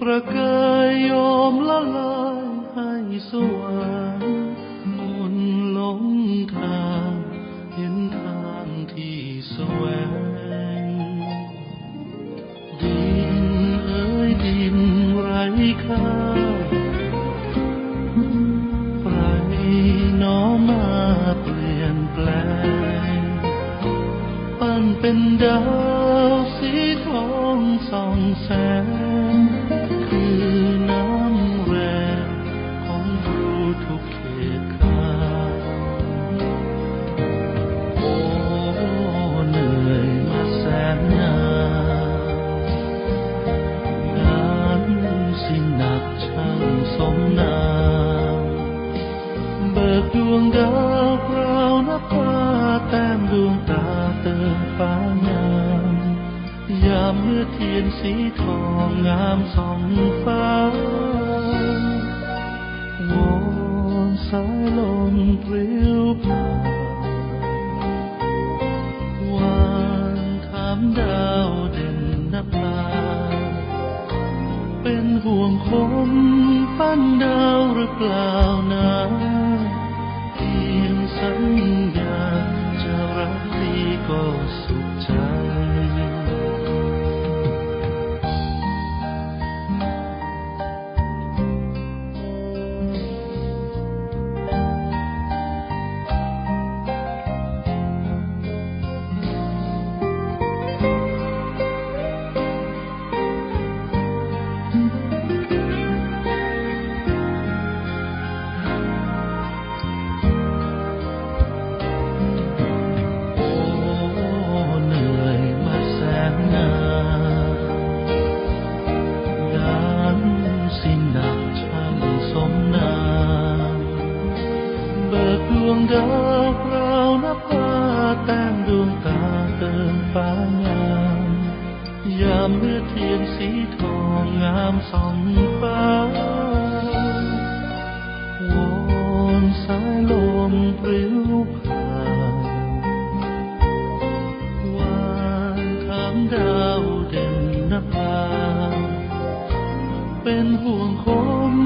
ประกายโยมละลายให้สว่างมนหลงทางเห็นทางที่แสวงดินเอ้ยดินไร้ค่าไพรน้อมมาเปลี่ยนแปลงปั้นเป็นดาวสีทองส่องแสงางามยามเมื่อเทียนสีทองงามส่องฟ้าวอนสายลมปลิวผ่านวานถามดาวเด่นนภาเป็นห่วงคนปั้นดาวหรือเปล่านะเพียงสัญญาจะรักดีก็ ดวงดาวครานับฟ้าแต้มดวงตาเติมฟ้างามยามเมื่อเทียนสีทองงามส่องฟ้าวอนสายลมปลิวผ่านวานถามดาวเด่นนภาเป็นห่วงคน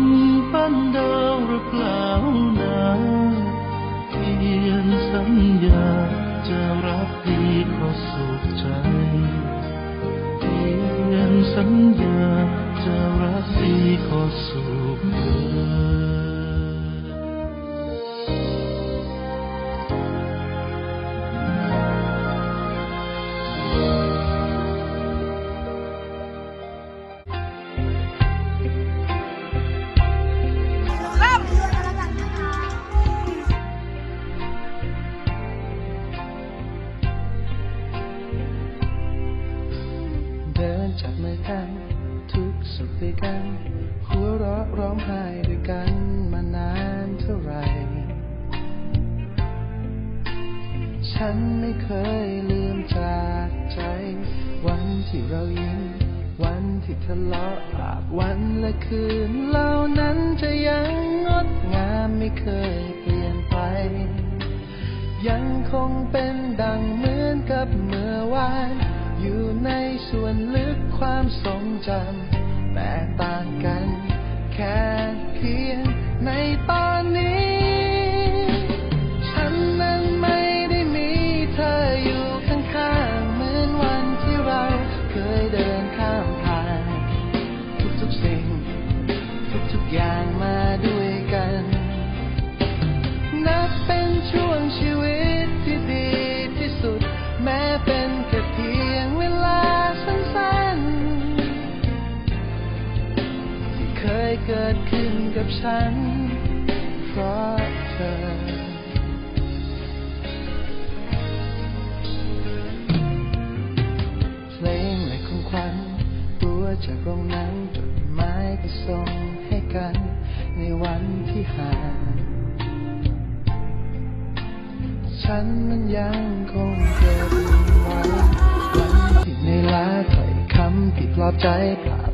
ปั้นดาวหรือเปล่า ก็ ด้วยกัน หัวเราะร้องไห้ด้วยกันมานานเท่าไหรฉันไม่เคยลืมจากใจ วันที่เรายิ้มวันที่ทะเลาะปากวันและคืนเหล่านั้นจะยังงดงามไม่เคยเปลี่ยนไป ยังคงเป็นดังเหมือนกับเมื่อวาน อยู่ในส่วนลึกความทรงจำ แตกต่างกัน แค่เพียงในตอนนี้ กับฉัน เพราะเธอเพลงและของขวัญตัวจากโรงนังจดหมายที่ส่งให้กัน ในวันที่ห่างฉันนั้นยังคงเก็บไว้วันที่ในลาถ้อยคำที่ปลอบใจผ่า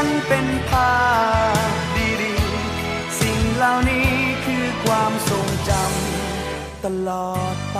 มันเป็นภาพดีๆ สิ่งเหล่านี้คือความทรงจำตลอดไป